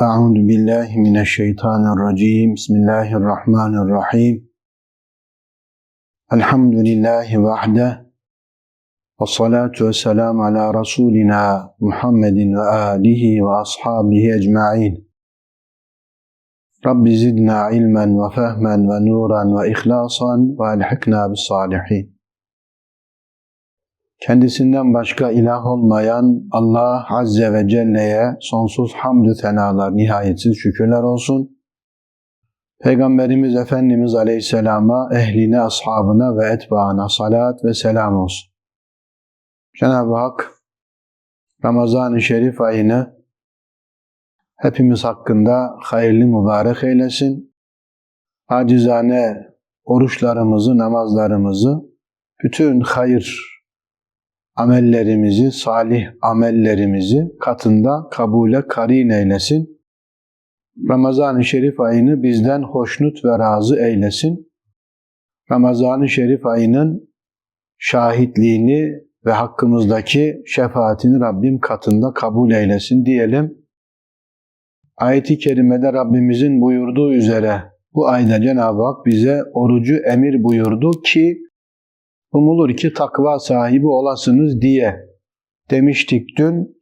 Euzu billahi mineşşeytanirracim. Bismillahirrahmanirrahim. Elhamdülillahi vahde. Ve salatu ve selam ala Rasulina Muhammedin ve alihi ve ashabihi ecmain. Rabbi zidna ilmen ve fehmen ve nuran ve ihlasan ve elhikna bis salihin. Kendisinden başka ilah olmayan Allah Azze ve Celle'ye sonsuz hamdü senalar, nihayetsiz şükürler olsun. Peygamberimiz Efendimiz Aleyhisselam'a, ehline, ashabına ve etbaına salat ve selam olsun. Cenab-ı Hak Ramazan-ı Şerif ayını hepimiz hakkında hayırlı mübarek eylesin. Acizane oruçlarımızı, namazlarımızı, bütün hayır amellerimizi, salih amellerimizi katında kabule karin eylesin. Ramazan-ı Şerif ayını bizden hoşnut ve razı eylesin. Ramazan-ı Şerif ayının şahitliğini ve hakkımızdaki şefaatini Rabbim katında kabul eylesin diyelim. Ayet-i kerimede Rabbimizin buyurduğu üzere bu ayda Cenab-ı Hak bize orucu emir buyurdu ki umulur ki takva sahibi olasınız diye demiştik dün.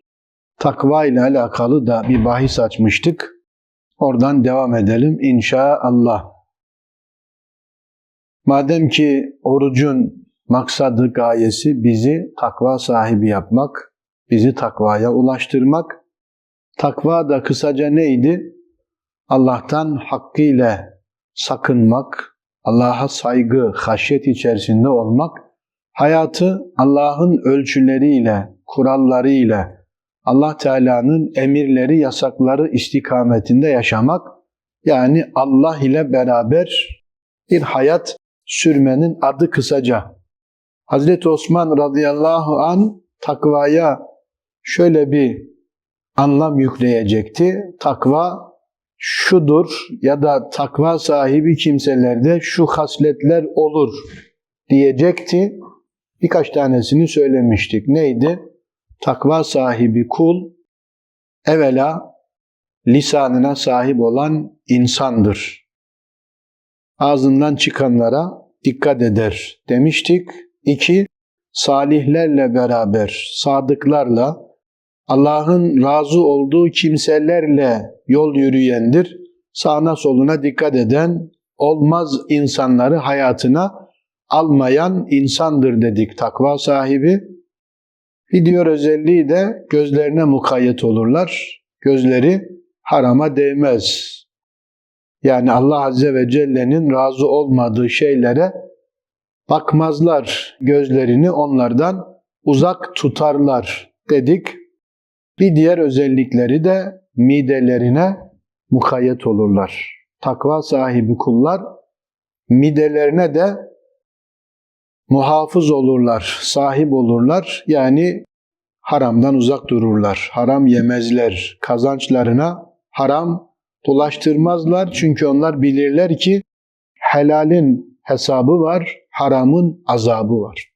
Takva ile alakalı da bir bahis açmıştık. Oradan devam edelim inşallah. Madem ki orucun maksadı, gayesi bizi takva sahibi yapmak, bizi takvaya ulaştırmak. Takva da kısaca neydi? Allah'tan hakkıyla sakınmak, Allah'a saygı, haşyet içerisinde olmak, hayatı Allah'ın ölçüleriyle, kurallarıyla, Allah Teala'nın emirleri, yasakları istikametinde yaşamak, yani Allah ile beraber bir hayat sürmenin adı kısaca. Hazreti Osman radıyallahu an takvaya şöyle bir anlam yükleyecekti. Takva şudur ya da takva sahibi kimselerde şu hasletler olur diyecekti. Birkaç tanesini söylemiştik. Neydi? Takva sahibi kul evvela lisanına sahip olan insandır. Ağzından çıkanlara dikkat eder demiştik. İki, salihlerle beraber, sadıklarla, Allah'ın razı olduğu kimselerle yol yürüyendir. Sağına soluna dikkat eden, olmaz insanları hayatına almayan insandır dedik takva sahibi. Bir diyor özelliği de gözlerine mukayyet olurlar. Gözleri harama değmez. Yani Allah Azze ve Celle'nin razı olmadığı şeylere bakmazlar. Gözlerini onlardan uzak tutarlar dedik. Bir diğer özellikleri de midelerine mukayyet olurlar. Takva sahibi kullar midelerine de muhafız olurlar, sahip olurlar. Yani haramdan uzak dururlar, haram yemezler, kazançlarına haram bulaştırmazlar. Çünkü onlar bilirler ki helalin hesabı var, haramın azabı var.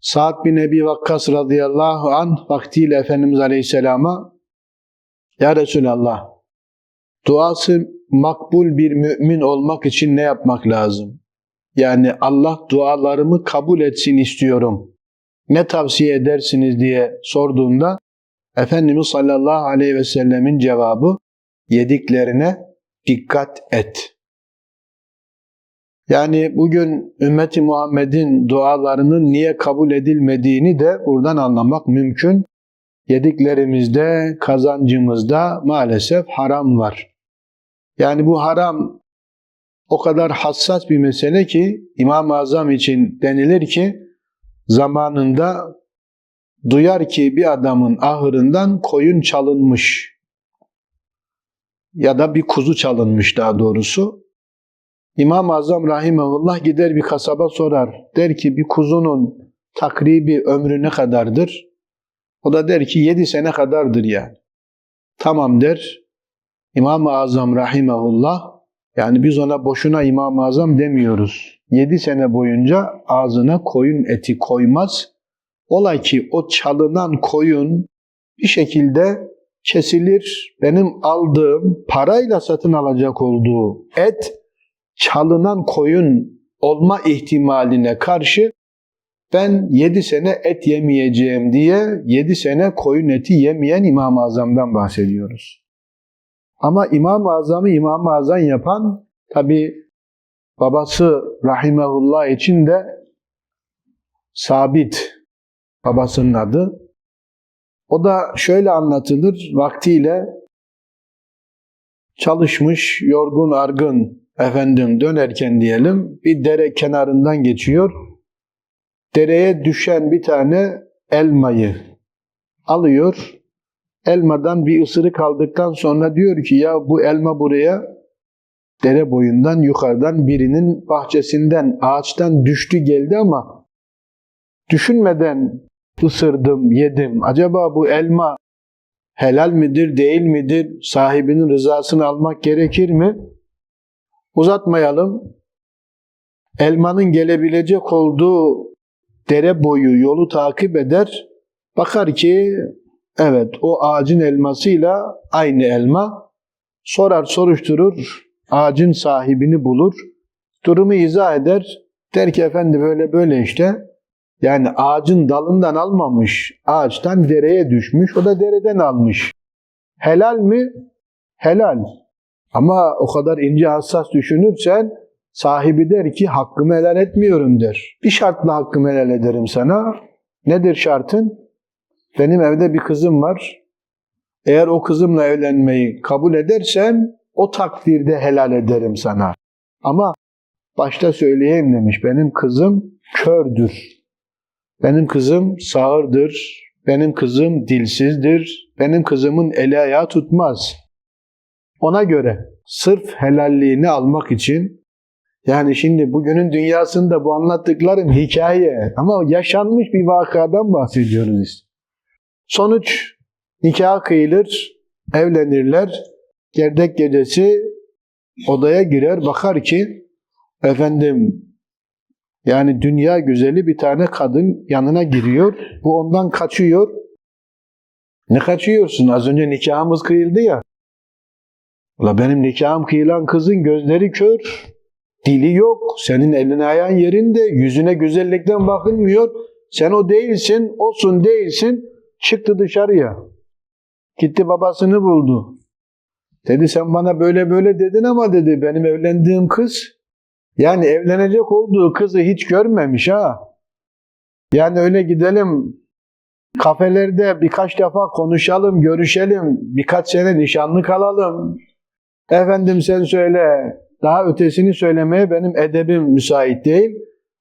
Sa'd bin Ebi Vakkas radıyallahu an vaktiyle Efendimiz Aleyhisselam'a Ya Resulallah duası makbul bir mümin olmak için ne yapmak lazım? Yani Allah dualarımı kabul etsin istiyorum. Ne tavsiye edersiniz diye sorduğunda Efendimiz sallallahu aleyhi ve sellemin cevabı yediklerine dikkat et. Yani bugün ümmeti Muhammed'in dualarının niye kabul edilmediğini de buradan anlamak mümkün. Yediklerimizde, kazancımızda maalesef haram var. Yani bu haram o kadar hassas bir mesele ki İmam-ı Azam için denilir ki zamanında duyar ki bir adamın ahırından koyun çalınmış ya da bir kuzu çalınmış daha doğrusu. İmam-ı Azam rahimahullah gider bir kasaba sorar. Der ki bir kuzunun takribi ömrü ne kadardır? O da der ki yedi sene kadardır yani. Tamam der. İmam-ı Azam rahimahullah yani biz ona boşuna İmam-ı Azam demiyoruz. Yedi sene boyunca ağzına koyun eti koymaz. Ola ki o çalınan koyun bir şekilde kesilir. Benim aldığım parayla satın alacak olduğu et çalınan koyun olma ihtimaline karşı ben 7 sene et yemeyeceğim diye 7 sene koyun eti yemeyen İmam-ı Azam'dan bahsediyoruz. Ama İmam-ı Azam'ı İmam-ı Azam yapan tabi babası Rahimehullah için de sabit babasının adı. O da şöyle anlatılır vaktiyle çalışmış, yorgun, argın efendim dönerken diyelim bir dere kenarından geçiyor. Dereye düşen bir tane elmayı alıyor. Elmadan bir ısırık aldıktan sonra diyor ki ya bu elma buraya dere boyundan yukarıdan birinin bahçesinden ağaçtan düştü geldi ama düşünmeden ısırdım, yedim. Acaba bu elma helal midir, değil midir? Sahibinin rızasını almak gerekir mi? Uzatmayalım. Elmanın gelebilecek olduğu dere boyu yolu takip eder. Bakar ki evet o ağacın elmasıyla aynı elma. Sorar soruşturur. Ağacın sahibini bulur. Durumu izah eder. Der ki efendi böyle böyle işte. Yani ağacın dalından almamış. Ağaçtan dereye düşmüş. O da dereden almış. Helal mi? Helal. Ama o kadar ince hassas düşünürsen sahibi der ki hakkımı helal etmiyorum der. Bir şartla hakkımı helal ederim sana. Nedir şartın? Benim evde bir kızım var. Eğer o kızımla evlenmeyi kabul edersen o takdirde helal ederim sana. Ama başta söyleyeyim demiş. Benim kızım kördür. Benim kızım sağırdır. Benim kızım dilsizdir. Benim kızımın eli ayağı tutmaz. Ona göre sırf helalliğini almak için yani şimdi bugünün dünyasında bu anlattıklarım hikaye ama yaşanmış bir vakadan bahsediyoruz işte. Sonuç nikah kıyılır, evlenirler. Gerdek gecesi odaya girer bakar ki efendim yani dünya güzeli bir tane kadın yanına giriyor. Bu ondan kaçıyor. Ne kaçıyorsun? Az önce nikahımız kıyıldı ya. Ula benim nikahım kıyılan kızın gözleri kör. Dili yok. Senin elin ayağın yerinde. Yüzüne güzellikten bakılmıyor. Sen o değilsin. Olsun değilsin. Çıktı dışarıya. Gitti babasını buldu. Dedi sen bana böyle böyle dedin ama dedi benim evlendiğim kız yani evlenecek olduğu kızı hiç görmemiş ha. Yani öyle gidelim kafelerde birkaç defa konuşalım, görüşelim, birkaç sene nişanlı kalalım. Efendim sen söyle, daha ötesini söylemeye benim edebim müsait değil.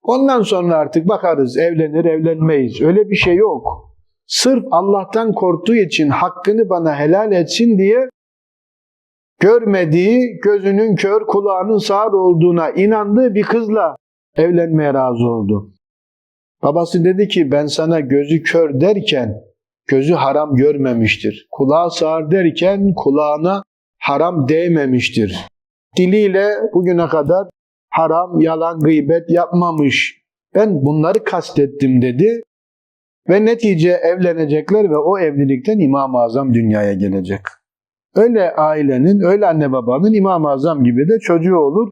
Ondan sonra artık bakarız, evlenir evlenmeyiz. Öyle bir şey yok. Sırf Allah'tan korktuğu için hakkını bana helal etsin diye görmediği, gözünün kör, kulağının sağır olduğuna inandığı bir kızla evlenmeye razı oldu. Babası dedi ki ben sana gözü kör derken gözü haram görmemiştir. Kulağı sağır derken kulağına haram değmemiştir. Diliyle bugüne kadar haram, yalan, gıybet yapmamış. Ben bunları kastettim dedi. Ve netice evlenecekler ve o evlilikten İmam-ı Azam dünyaya gelecek. Öyle ailenin, öyle anne babanın İmam-ı Azam gibi de çocuğu olur.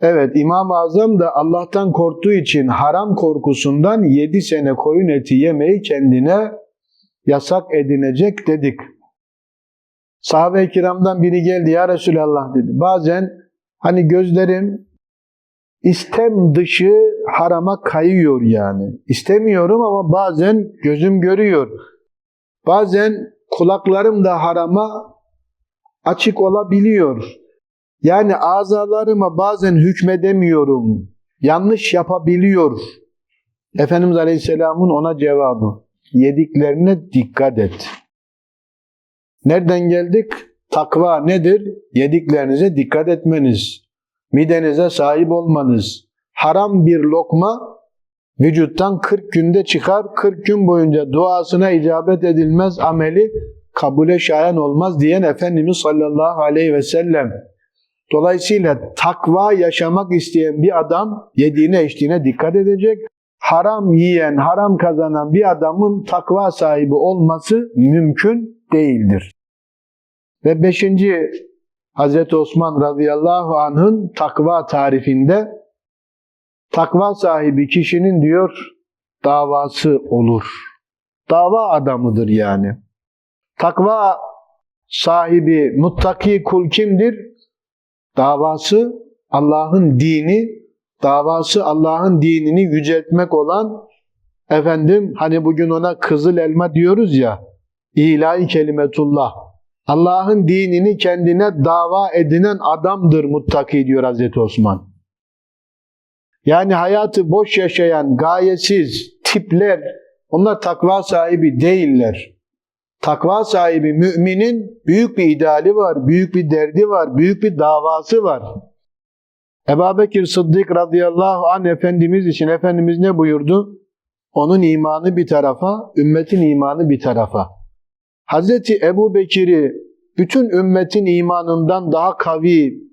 Evet İmam-ı Azam da Allah'tan korktuğu için haram korkusundan 7 sene koyun eti yemeyi kendine yasak edinecek dedik. Sahabe-i kiramdan biri geldi ya Resulallah dedi. Bazen hani gözlerim istem dışı harama kayıyor yani. İstemiyorum ama bazen gözüm görüyor. Bazen kulaklarım da harama açık olabiliyor. Yani azalarıma bazen hükmedemiyorum. Yanlış yapabiliyor. Efendimiz Aleyhisselam'ın ona cevabı. Yediklerine dikkat et. Nereden geldik? Takva nedir? Yediklerinize dikkat etmeniz. Midenize sahip olmanız. Haram bir lokma vücuttan 40 günde çıkar. 40 gün boyunca duasına icabet edilmez ameli kabule şayan olmaz diyen Efendimiz sallallahu aleyhi ve sellem. Dolayısıyla takva yaşamak isteyen bir adam yediğine içtiğine dikkat edecek. haram yiyen, haram kazanan bir adamın takva sahibi olması mümkün değildir. Ve beşinci Hazreti Osman radıyallahu anh'ın takva tarifinde takva sahibi kişinin diyor davası olur. Dava adamıdır yani. Takva sahibi, muttaki kul kimdir? Davası Allah'ın dini, davası Allah'ın dinini yüceltmek olan efendim hani bugün ona kızıl elma diyoruz ya ilahi kelimetullah. Allah'ın dinini kendine dava edinen adamdır muttaki diyor Hazreti Osman. Yani hayatı boş yaşayan, gayesiz tipler, onlar takva sahibi değiller. Takva sahibi müminin büyük bir ideali var, büyük bir derdi var, büyük bir davası var. Ebu Bekir Sıddık radıyallahu anh Efendimiz için Efendimiz ne buyurdu? Onun imanı bir tarafa, ümmetin imanı bir tarafa. Hazreti Ebu Bekir'i bütün ümmetin imanından daha kavi,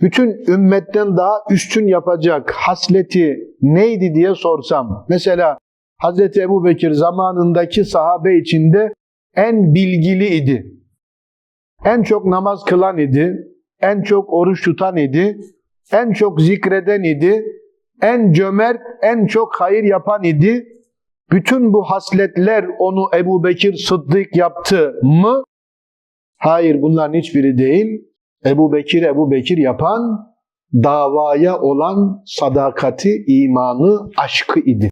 bütün ümmetten daha üstün yapacak hasleti neydi diye sorsam. Mesela Hazreti Ebu Bekir zamanındaki sahabe içinde en bilgili idi. En çok namaz kılan idi. En çok oruç tutan idi. En çok zikreden idi. En cömert, en çok hayır yapan idi. Bütün bu hasletler onu Ebu Bekir Sıddık yaptı mı? Hayır bunların hiçbiri değil. Ebu Bekir Ebu Bekir yapan davaya olan sadakati, imanı, aşkı idi.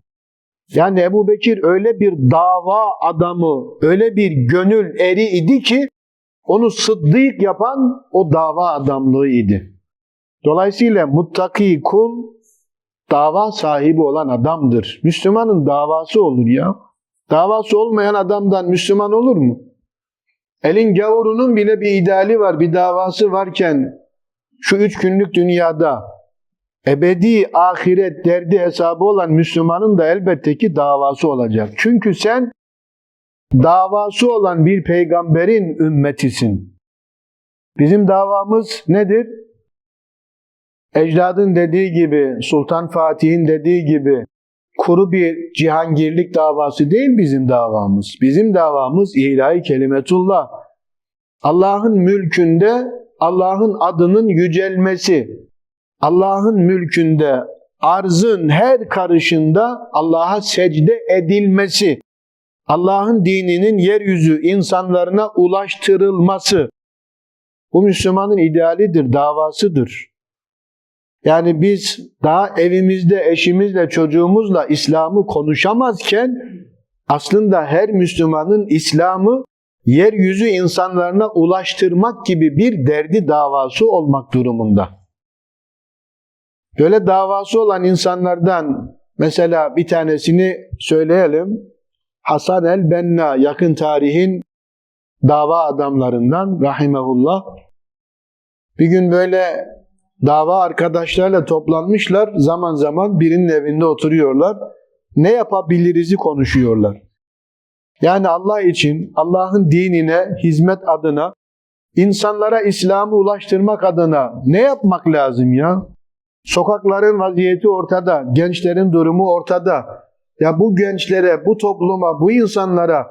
Yani Ebu Bekir öyle bir dava adamı, öyle bir gönül eri idi ki onu sıddık yapan o dava adamlığı idi. Dolayısıyla muttaki kul dava sahibi olan adamdır. Müslümanın davası olur ya. Davası olmayan adamdan Müslüman olur mu? Elin gavurunun bile bir ideali var, bir davası varken şu üç günlük dünyada ebedi ahiret derdi hesabı olan Müslümanın da elbette ki davası olacak. Çünkü sen davası olan bir peygamberin ümmetisin. Bizim davamız nedir? Ecdadın dediği gibi, Sultan Fatih'in dediği gibi kuru bir cihangirlik davası değil bizim davamız. Bizim davamız ilahi kelimetullah. Allah'ın mülkünde Allah'ın adının yücelmesi. Allah'ın mülkünde arzın her karışında Allah'a secde edilmesi. Allah'ın dininin yeryüzü insanlarına ulaştırılması. Bu Müslümanın idealidir, davasıdır. Yani biz daha evimizde eşimizle, çocuğumuzla İslam'ı konuşamazken aslında her Müslümanın İslam'ı yeryüzü insanlarına ulaştırmak gibi bir derdi davası olmak durumunda. Böyle davası olan insanlardan mesela bir tanesini söyleyelim. Hasan el-Benna yakın tarihin dava adamlarından rahimehullah. Bir gün böyle dava arkadaşlarla toplanmışlar. Zaman zaman birinin evinde oturuyorlar. Ne yapabiliriz'i konuşuyorlar. Yani Allah için, Allah'ın dinine, hizmet adına, insanlara İslam'ı ulaştırmak adına ne yapmak lazım ya? Sokakların vaziyeti ortada, gençlerin durumu ortada. Ya bu gençlere, bu topluma, bu insanlara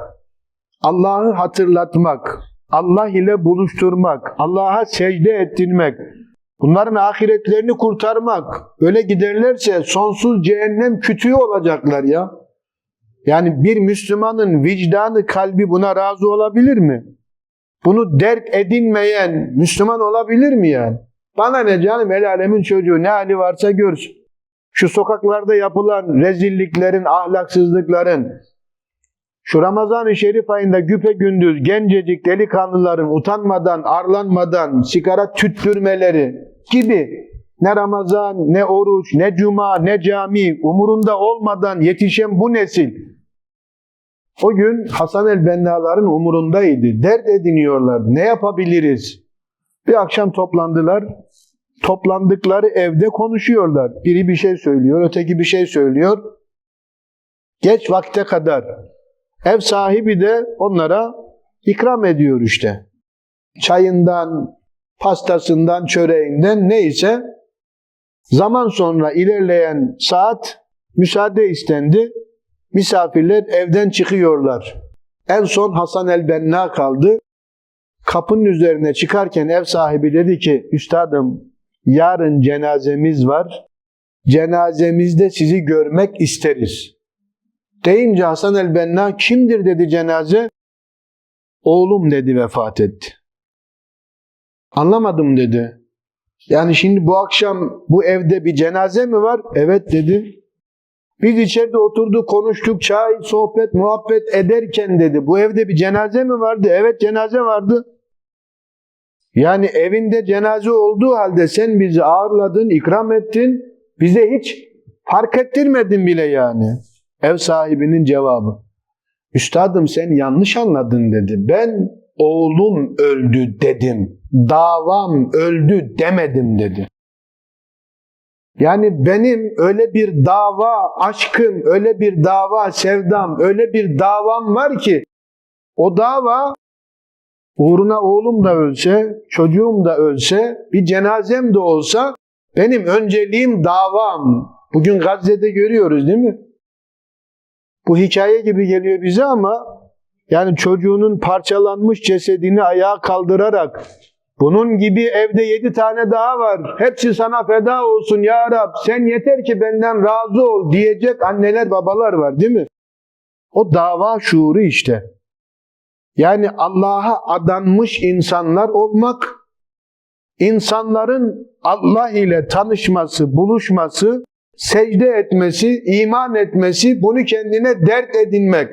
Allah'ı hatırlatmak, Allah ile buluşturmak, Allah'a secde ettirmek, bunların ahiretlerini kurtarmak, öyle giderlerse sonsuz cehennem kütüğü olacaklar ya. Yani bir Müslümanın vicdanı, kalbi buna razı olabilir mi? Bunu dert edinmeyen Müslüman olabilir mi yani? Bana ne canım el alemin çocuğu ne hali varsa görsün. Şu sokaklarda yapılan rezilliklerin, ahlaksızlıkların, şu Ramazan-ı Şerif ayında güpe gündüz gencecik delikanlıların utanmadan, arlanmadan sigara tüttürmeleri gibi ne Ramazan, ne oruç, ne cuma, ne cami umurunda olmadan yetişen bu nesil o gün Hasan el-Benna'ların umurundaydı. Dert ediniyorlardı. Ne yapabiliriz? Bir akşam toplandılar. Toplandıkları evde konuşuyorlar. Biri bir şey söylüyor, öteki bir şey söylüyor. Geç vakte kadar. Ev sahibi de onlara ikram ediyor işte. Çayından, pastasından, çöreğinden neyse zaman sonra ilerleyen saat müsaade istendi. Misafirler evden çıkıyorlar. En son Hasan el-Benna kaldı. Kapının üzerine çıkarken ev sahibi dedi ki, Üstadım yarın cenazemiz var. Cenazemizde sizi görmek isteriz. Deyince Hasan el-Benna kimdir dedi cenaze. Oğlum dedi vefat etti. Anlamadım dedi. Yani şimdi bu akşam bu evde bir cenaze mi var? Evet dedi. Biz içeride oturduk, konuştuk, çay, sohbet, muhabbet ederken dedi. Bu evde bir cenaze mi vardı? Evet cenaze vardı. Yani evinde cenaze olduğu halde sen bizi ağırladın, ikram ettin. Bize hiç fark ettirmedin bile yani. Ev sahibinin cevabı. Üstadım sen yanlış anladın dedi. Ben oğlum öldü dedim. Davam öldü demedim dedi. Yani benim öyle bir dava aşkım, öyle bir dava sevdam, öyle bir davam var ki o dava uğruna oğlum da ölse, çocuğum da ölse, bir cenazem de olsa benim önceliğim davam. Bugün Gazze'de görüyoruz değil mi? Bu hikaye gibi geliyor bize ama yani çocuğunun parçalanmış cesedini ayağa kaldırarak bunun gibi evde yedi tane daha var. Hepsi sana feda olsun ya Rab. Sen yeter ki benden razı ol diyecek anneler babalar var değil mi? O dava şuuru işte. Yani Allah'a adanmış insanlar olmak, insanların Allah ile tanışması, buluşması, secde etmesi, iman etmesi, bunu kendine dert edinmek.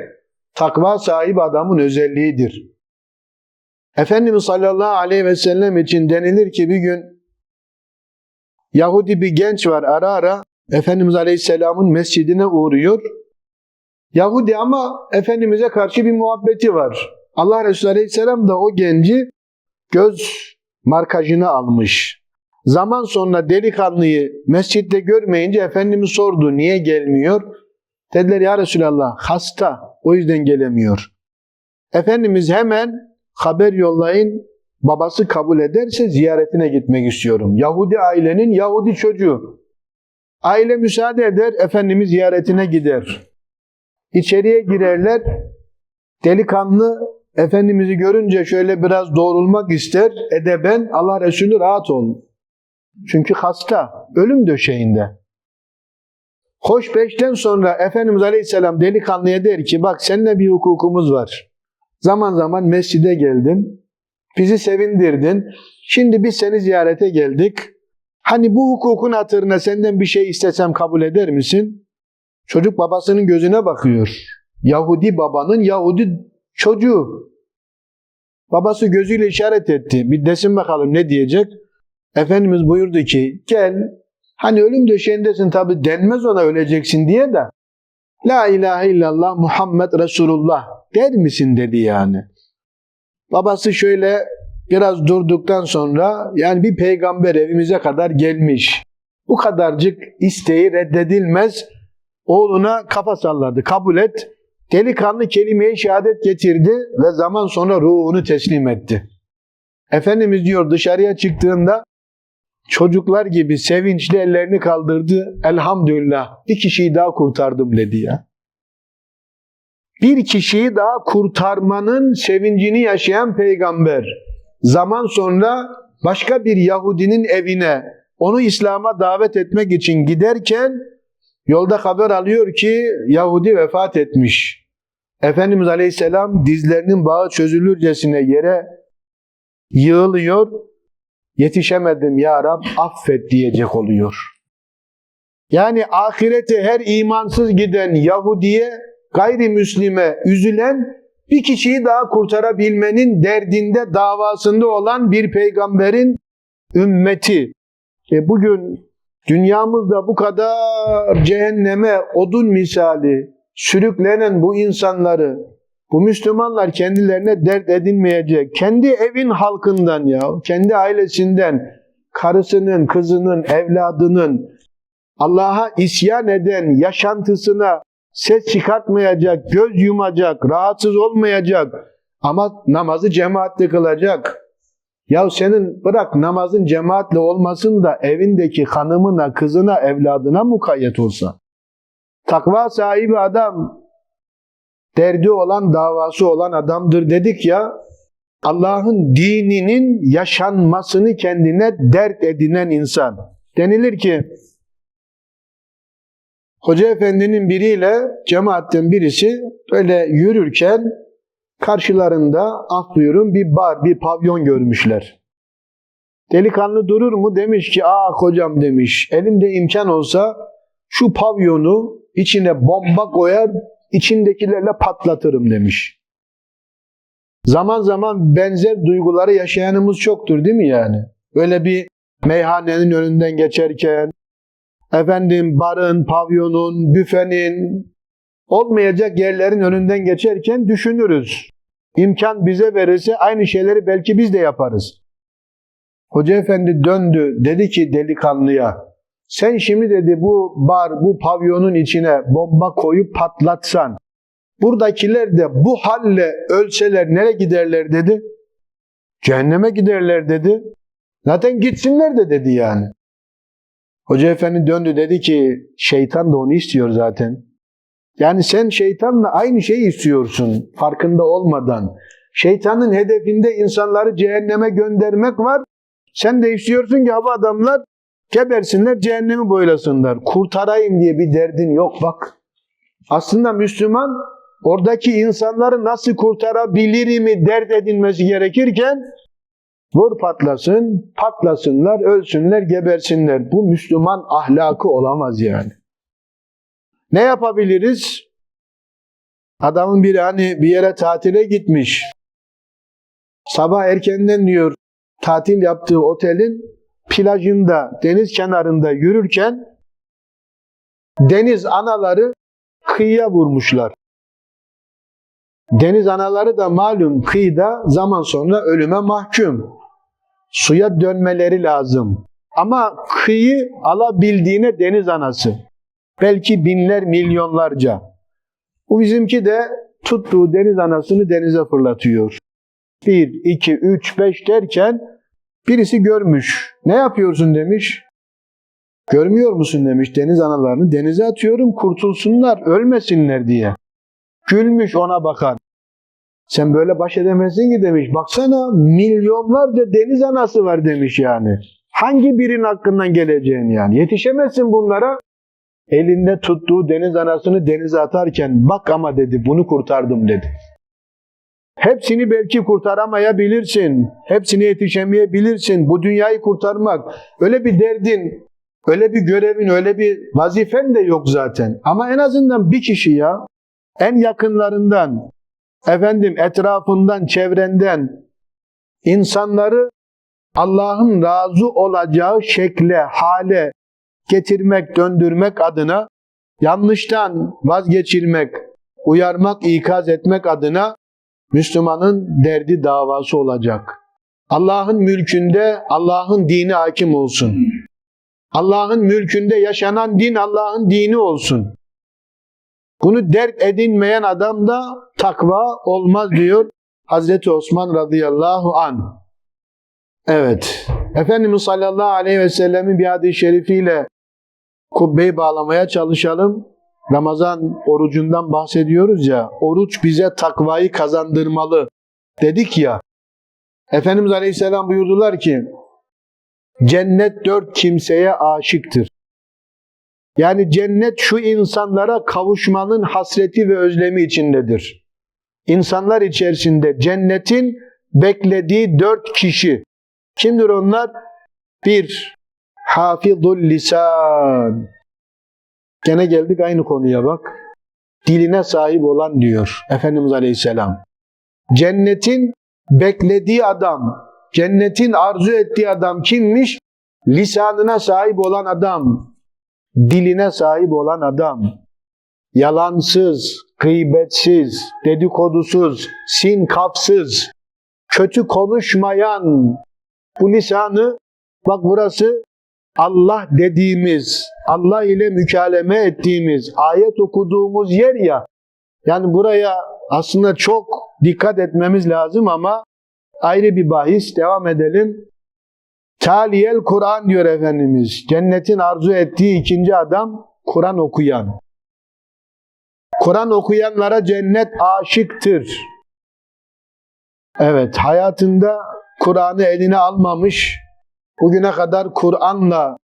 Takva sahibi adamın özelliğidir. Efendimiz sallallahu aleyhi ve sellem için denilir ki bir gün Yahudi bir genç var ara ara Efendimiz aleyhisselamın mescidine uğruyor. Yahudi ama Efendimiz'e karşı bir muhabbeti var. Allah Resulü aleyhisselam da o genci göz markajına almış. Zaman sonra delikanlıyı mescitte görmeyince Efendimiz sordu niye gelmiyor? Dediler ya Resulallah hasta o yüzden gelemiyor. Efendimiz hemen haber yollayın babası kabul ederse ziyaretine gitmek istiyorum. Yahudi ailenin Yahudi çocuğu. Aile müsaade eder Efendimiz ziyaretine gider. İçeriye girerler. Delikanlı Efendimiz'i görünce şöyle biraz doğrulmak ister. Edeben Allah Resulü rahat ol. Çünkü hasta, ölüm döşeğinde. Hoş beşten sonra Efendimiz Aleyhisselam delikanlıya der ki bak seninle bir hukukumuz var. Zaman zaman mescide geldin, bizi sevindirdin. Şimdi biz seni ziyarete geldik. Hani bu hukukun hatırına senden bir şey istesem kabul eder misin? Çocuk babasının gözüne bakıyor. Yahudi babanın Yahudi çocuğu. Babası gözüyle işaret etti. Bir desin bakalım ne diyecek? Efendimiz buyurdu ki gel hani ölüm döşeğindesin tabi denmez ona öleceksin diye de La ilahe illallah Muhammed Resulullah der misin dedi yani. Babası şöyle biraz durduktan sonra yani bir peygamber evimize kadar gelmiş. Bu kadarcık isteği reddedilmez. Oğluna kafa salladı. Kabul et. Delikanlı kelime-i şehadet getirdi ve zaman sonra ruhunu teslim etti. Efendimiz diyor dışarıya çıktığında çocuklar gibi sevinçli ellerini kaldırdı. Elhamdülillah bir kişiyi daha kurtardım dedi ya. Bir kişiyi daha kurtarmanın sevincini yaşayan peygamber zaman sonra başka bir Yahudinin evine onu İslam'a davet etmek için giderken yolda haber alıyor ki Yahudi vefat etmiş. Efendimiz Aleyhisselam dizlerinin bağı çözülürcesine yere yığılıyor. Yetişemedim ya Rab affet diyecek oluyor. Yani ahirete her imansız giden Yahudiye, gayrimüslime üzülen bir kişiyi daha kurtarabilmenin derdinde, davasında olan bir peygamberin ümmeti. E bugün dünyamızda bu kadar cehenneme odun misali sürüklenen bu insanları, bu Müslümanlar kendilerine dert edinmeyecek. Kendi evin halkından ya, kendi ailesinden, karısının, kızının, evladının Allah'a isyan eden yaşantısına ses çıkartmayacak, göz yumacak, rahatsız olmayacak ama namazı cemaatle kılacak. Ya senin bırak namazın cemaatle olmasın da evindeki hanımına, kızına, evladına mukayyet olsa. Takva sahibi adam derdi olan, davası olan adamdır dedik ya. Allah'ın dininin yaşanmasını kendine dert edinen insan. Denilir ki Hoca Efendi'nin biriyle cemaatten birisi böyle yürürken karşılarında af buyurun bir bar, bir pavyon görmüşler. Delikanlı durur mu? Demiş ki, aa hocam demiş, elimde imkan olsa şu pavyonu içine bomba koyar, içindekilerle patlatırım demiş. Zaman zaman benzer duyguları yaşayanımız çoktur değil mi yani? Böyle bir meyhanenin önünden geçerken, efendim barın, pavyonun, büfenin, olmayacak yerlerin önünden geçerken düşünürüz. İmkan bize verirse aynı şeyleri belki biz de yaparız. Hoca efendi döndü, dedi ki delikanlıya, sen şimdi dedi bu bar, bu pavyonun içine bomba koyup patlatsan, buradakiler de bu halle ölseler nereye giderler dedi. Cehenneme giderler dedi. Zaten gitsinler de dedi yani. Hoca efendi döndü dedi ki şeytan da onu istiyor zaten. Yani sen şeytanla aynı şeyi istiyorsun farkında olmadan. Şeytanın hedefinde insanları cehenneme göndermek var. Sen de istiyorsun ki bu adamlar gebersinler, cehennemi boylasınlar. Kurtarayım diye bir derdin yok bak. Aslında Müslüman oradaki insanları nasıl kurtarabilirim dert edinmesi gerekirken vur patlasın, patlasınlar, ölsünler, gebersinler. Bu Müslüman ahlakı olamaz yani. Ne yapabiliriz? Adamın biri hani bir yere tatile gitmiş. Sabah erkenden diyor tatil yaptığı otelin plajında, deniz kenarında yürürken deniz anaları kıyıya vurmuşlar. Deniz anaları da malum kıyıda zaman sonra ölüme mahkum. Suya dönmeleri lazım. Ama kıyı alabildiğine deniz anası. Belki binler, milyonlarca. Bu bizimki de tuttuğu deniz anasını denize fırlatıyor. Bir, iki, üç, beş derken birisi görmüş. Ne yapıyorsun demiş. Görmüyor musun demiş deniz analarını denize atıyorum kurtulsunlar, ölmesinler diye. Gülmüş ona bakan. Sen böyle baş edemezsin ki demiş. Baksana milyonlarca deniz anası var demiş yani. Hangi birinin hakkından geleceğini yani. Yetişemezsin bunlara. Elinde tuttuğu deniz anasını denize atarken bak ama dedi bunu kurtardım dedi. Hepsini belki kurtaramayabilirsin. Hepsine yetişemeyebilirsin. Bu dünyayı kurtarmak öyle bir derdin, öyle bir görevin, öyle bir vazifen de yok zaten. Ama en azından bir kişi ya en yakınlarından, efendim etrafından, çevrenden insanları Allah'ın razı olacağı şekle, hale getirmek, döndürmek adına yanlıştan vazgeçirmek, uyarmak, ikaz etmek adına Müslümanın derdi davası olacak. Allah'ın mülkünde Allah'ın dini hakim olsun. Allah'ın mülkünde yaşanan din Allah'ın dini olsun. Bunu dert edinmeyen adam da takva olmaz diyor Hazreti Osman radıyallahu an. Evet. Efendimiz sallallahu aleyhi ve sellemin bir hadis-i şerifiyle kubbeyi bağlamaya çalışalım. Ramazan orucundan bahsediyoruz ya, oruç bize takvayı kazandırmalı dedik ya. Efendimiz Aleyhisselam buyurdular ki, cennet dört kimseye aşıktır. Yani cennet şu insanlara kavuşmanın hasreti ve özlemi içindedir. İnsanlar içerisinde cennetin beklediği dört kişi. Kimdir onlar? Bir, hafizul lisan. Gene geldik aynı konuya bak. Diline sahip olan diyor Efendimiz Aleyhisselam. Cennetin beklediği adam, cennetin arzu ettiği adam kimmiş? Lisanına sahip olan adam, diline sahip olan adam. Yalansız, gıybetsiz, dedikodusuz, sinkafsız, kötü konuşmayan bu lisanı bak burası Allah dediğimiz, Allah ile mükaleme ettiğimiz, ayet okuduğumuz yer ya. Yani buraya aslında çok dikkat etmemiz lazım ama ayrı bir bahis. Devam edelim. Taliyel Kur'an diyor Efendimiz. Cennetin arzu ettiği ikinci adam Kur'an okuyan. Kur'an okuyanlara cennet aşıktır. Evet, hayatında Kur'an'ı eline almamış, bugüne kadar Kur'an'la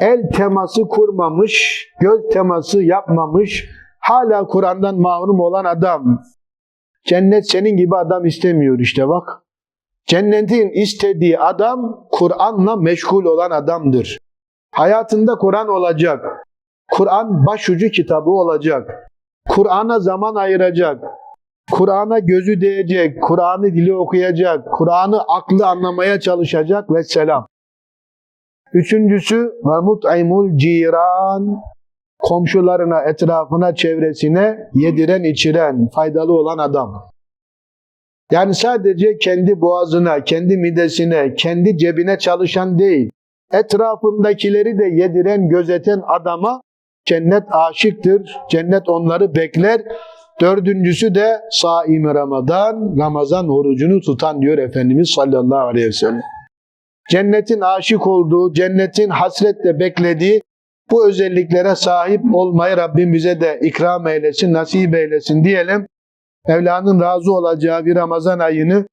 el teması kurmamış, göz teması yapmamış, hala Kur'an'dan mahrum olan adam. Cennet senin gibi adam istemiyor işte bak. Cennetin istediği adam Kur'an'la meşgul olan adamdır. Hayatında Kur'an olacak. Kur'an başucu kitabı olacak. Kur'an'a zaman ayıracak. Kur'an'a gözü değecek. Kur'an'ı dili okuyacak. Kur'an'ı aklı anlamaya çalışacak ve selam. Üçüncüsü ve mut'imul ciran komşularına, etrafına, çevresine yediren, içiren, faydalı olan adam. Yani sadece kendi boğazına, kendi midesine, kendi cebine çalışan değil, etrafındakileri de yediren, gözeten adama cennet aşıktır. Cennet onları bekler. Dördüncüsü de saim Ramazan, Ramazan orucunu tutan diyor Efendimiz sallallahu aleyhi ve sellem. Cennetin aşık olduğu, cennetin hasretle beklediği bu özelliklere sahip olmayı Rabbim bize de ikram eylesin, nasip eylesin diyelim. Mevla'nın razı olacağı bir Ramazan ayını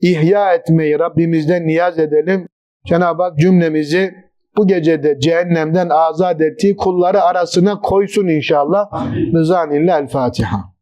ihya etmeyi Rabbimizden niyaz edelim. Cenab-ı Hak cümlemizi bu gecede cehennemden azat ettiği kulları arasına koysun inşallah. Rızanillah El Fatiha.